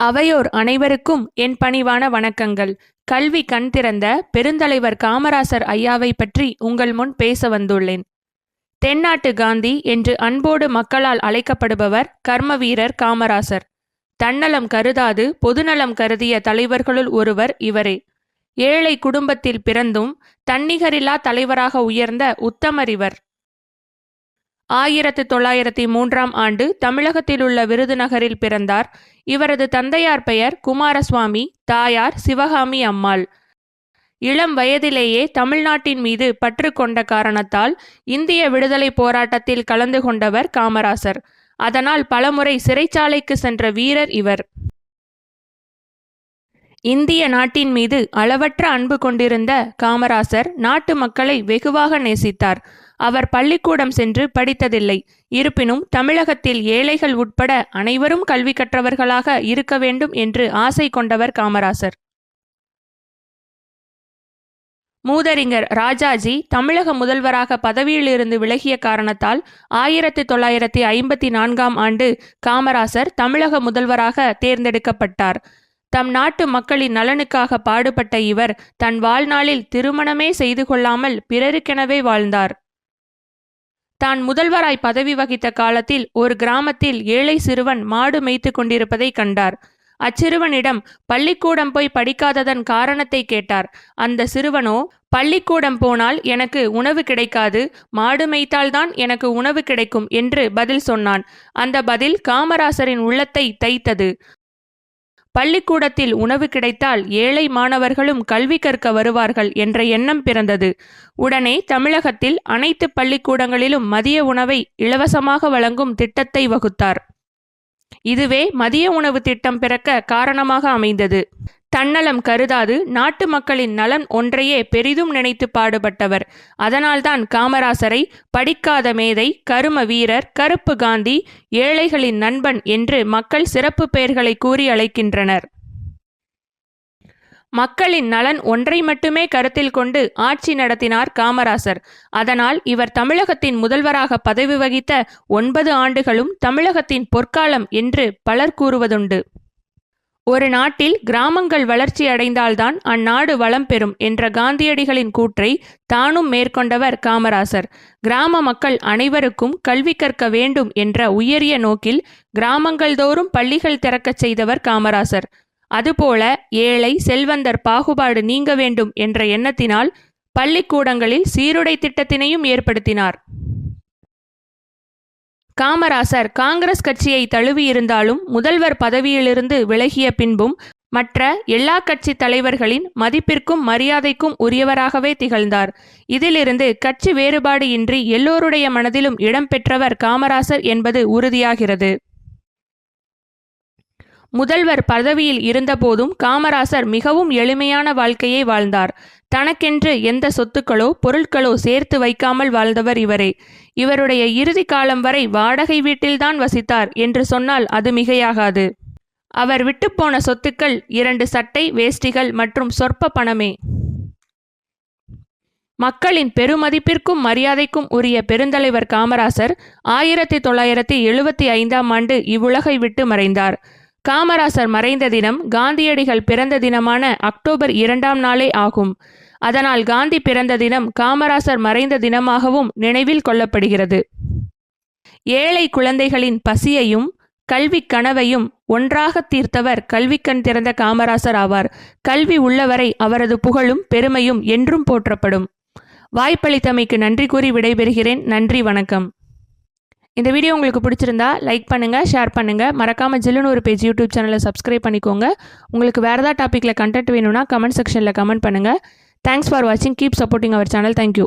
அவையோர் அனைவருக்கும் என் பணிவான வணக்கங்கள். கல்வி கண் திறந்த பெருந்தலைவர் காமராசர் ஐயாவை பற்றி உங்கள் முன் பேச வந்துள்ளேன். தென்னாட்டு காந்தி என்று அன்போடு மக்களால் அழைக்கப்படுபவர் கர்மவீரர் காமராசர். தன்னலம் கருதாது பொதுநலம் கருதிய தலைவர்களுள் ஒருவர் இவரே. ஏழை குடும்பத்தில் பிறந்தும் தன்னிகரில்லா தலைவராக உயர்ந்த உத்தமர் இவர். ஆயிரத்து தொள்ளாயிரத்தி மூன்றாம் ஆண்டு தமிழகத்திலுள்ள விருதுநகரில் பிறந்தார். இவரது தந்தையார் பெயர் குமாரசுவாமி தாயார் சிவகாமி அம்மாள். இளம் வயதிலேயே தமிழ்நாட்டின் மீது பற்று கொண்ட காரணத்தால் இந்திய விடுதலை போராட்டத்தில் கலந்து கொண்டவர் காமராசர். அதனால் பலமுறை சிறைச்சாலைக்கு சென்ற வீரர் இவர். இந்திய நாட்டின் மீது அளவற்ற அன்பு கொண்டிருந்த காமராசர் நாட்டு மக்களை வெகுவாக நேசித்தார். அவர் பள்ளிக்கூடம் சென்று படித்ததில்லை. இருப்பினும் தமிழகத்தில் ஏழைகள் உட்பட அனைவரும் கல்வி கற்றவர்களாக இருக்க வேண்டும் என்று ஆசை கொண்டவர் காமராசர். மூதறிஞர் ராஜாஜி தமிழக முதல்வராக பதவியிலிருந்து விலகிய காரணத்தால் ஆயிரத்தி தொள்ளாயிரத்தி ஐம்பத்தி நான்காம் ஆண்டு காமராசர் தமிழக முதல்வராக தேர்ந்தெடுக்கப்பட்டார். தம் நாட்டு மக்களின் நலனுக்காக பாடுபட்ட இவர் தன் வாழ்நாளில் திருமணமே செய்து கொள்ளாமல் பிறருக்கெனவே வாழ்ந்தார். தான் முதல்வராய் பதவி வகித்த காலத்தில் ஒரு கிராமத்தில் ஏழை சிறுவன் மாடு மேய்த்து கொண்டிருப்பதை கண்டார். அச்சிறுவனிடம் பள்ளிக்கூடம் போய் படிக்காததன் காரணத்தை கேட்டார். அந்த சிறுவனோ பள்ளிக்கூடம் போனால் எனக்கு உணவு கிடைக்காது மாடு மேய்த்தால்தான் எனக்கு உணவு கிடைக்கும் என்று பதில் சொன்னான். அந்த பதில் காமராசரின் உள்ளத்தை தைத்தது. பள்ளிக்கூடத்தில் உணவு கிடைத்தால் ஏழை மாணவர்களும் கல்வி கற்க வருவார்கள் என்ற எண்ணம் பிறந்தது. உடனே தமிழகத்தில் அனைத்து பள்ளிக்கூடங்களிலும் மதிய உணவை இலவசமாக வழங்கும் திட்டத்தை வகுத்தார். இதுவே மதிய உணவு திட்டம் பிறக்க காரணமாக அமைந்தது. தன்னலம் கருதாது நாட்டு மக்களின் நலன் ஒன்றையே பெரிதும் நினைத்து பாடுபட்டவர். அதனால்தான் காமராசரை படிக்காத மேதை கரும வீரர் கருப்பு காந்தி ஏழைகளின் நண்பன் என்று மக்கள் சிறப்பு பெயர்களை கூறி அழைக்கின்றனர். மக்களின் நலன் ஒன்றை மட்டுமே கருத்தில் கொண்டு ஆட்சி நடத்தினார் காமராசர். அதனால் இவர் தமிழகத்தின் முதல்வராக பதவி வகித்த ஒன்பது ஆண்டுகளும் தமிழகத்தின் பொற்காலம் என்று பலர் கூறுவதுண்டு. ஒரு நாட்டில் கிராமங்கள் வளர்ச்சி அடைந்தால்தான் அந்நாடு வளம் பெறும் என்ற காந்தியடிகளின் கூற்றை தானும் மேற்கொண்டவர் காமராசர். கிராம மக்கள் அனைவருக்கும் கல்வி கற்க வேண்டும் என்ற உயரிய நோக்கில் கிராமங்கள் தோறும் பள்ளிகள் திறக்கச் செய்தவர் காமராசர். அதுபோல ஏழை செல்வந்தர் பாகுபாடு நீங்க வேண்டும் என்ற எண்ணத்தினால் பள்ளிக்கூடங்களில் சீருடை திட்டத்தினையும் ஏற்படுத்தினார். காமராசர் காங்கிரஸ் கட்சியை தழுவியிருந்தாலும் முதல்வர் பதவியிலிருந்து விலகிய பின்பும் மற்ற எல்லா கட்சி தலைவர்களின் மதிப்பிற்கும் மரியாதைக்கும் உரியவராகவே திகழ்ந்தார். இதிலிருந்து கட்சி வேறுபாடு இன்றி எல்லோருடைய மனதிலும் இடம்பெற்றவர் காமராசர் என்பது உறுதியாகிறது. முதல்வர் பதவியில் இருந்தபோதும் காமராசர் மிகவும் எளிமையான வாழ்க்கையை வாழ்ந்தார். தனக்கென்று எந்த சொத்துக்களோ பொருட்களோ சேர்த்து வைக்காமல் வாழ்ந்தவர் இவரே. இவருடைய இறுதி காலம் வரை வாடகை வீட்டில்தான் வசித்தார் என்று சொன்னால் அது மிகையாகாது. அவர் விட்டுப்போன சொத்துக்கள் இரண்டு சட்டை வேஷ்டிகள் மற்றும் சொற்ப பணமே. மக்களின் பெருமதிப்பிற்கும் மரியாதைக்கும் உரிய பெருந்தலைவர் காமராசர் ஆயிரத்தி தொள்ளாயிரத்தி எழுபத்தி ஐந்தாம் ஆண்டு இவ்வுலகை விட்டு மறைந்தார். காமராசர் மறைந்த தினம் காந்தியடிகள் பிறந்த தினமான அக்டோபர் இரண்டாம் நாளே ஆகும். அதனால் காந்தி பிறந்த தினம் காமராசர் மறைந்த தினமாகவும் நினைவில் கொள்ளப்படுகிறது. ஏழை குழந்தைகளின் பசியையும் கல்வி கனவையும் ஒன்றாக தீர்த்தவர் கல்விக்கண் திறந்த காமராசர் ஆவார். கல்வி உள்ளவரை அவரது புகழும் பெருமையும் என்றும் போற்றப்படும். வாய்ப்பளித்தமைக்கு நன்றி கூறி விடைபெறுகிறேன். நன்றி வணக்கம். இந்த வீடியோ உங்களுக்கு பிடிச்சிருந்தா லைக் பண்ணுங்கள் ஷேர் பண்ணுங்கள் மறக்காமல் ஜில்லுன்னு ஒரு பேஜ் யூடியூப் சேனலை சப்ஸ்கிரைப் பண்ணிக்கோங்க. உங்களுக்கு வேறு ஏதாவது டாப்பிக்கில் கண்டென்ட் வேணும்னா கமெண்ட் செக்ஷனில் கமெண்ட் பண்ணுங்கள் தேங்க்ஸ் ஃபார் வாட்சிங் keep supporting our channel thank you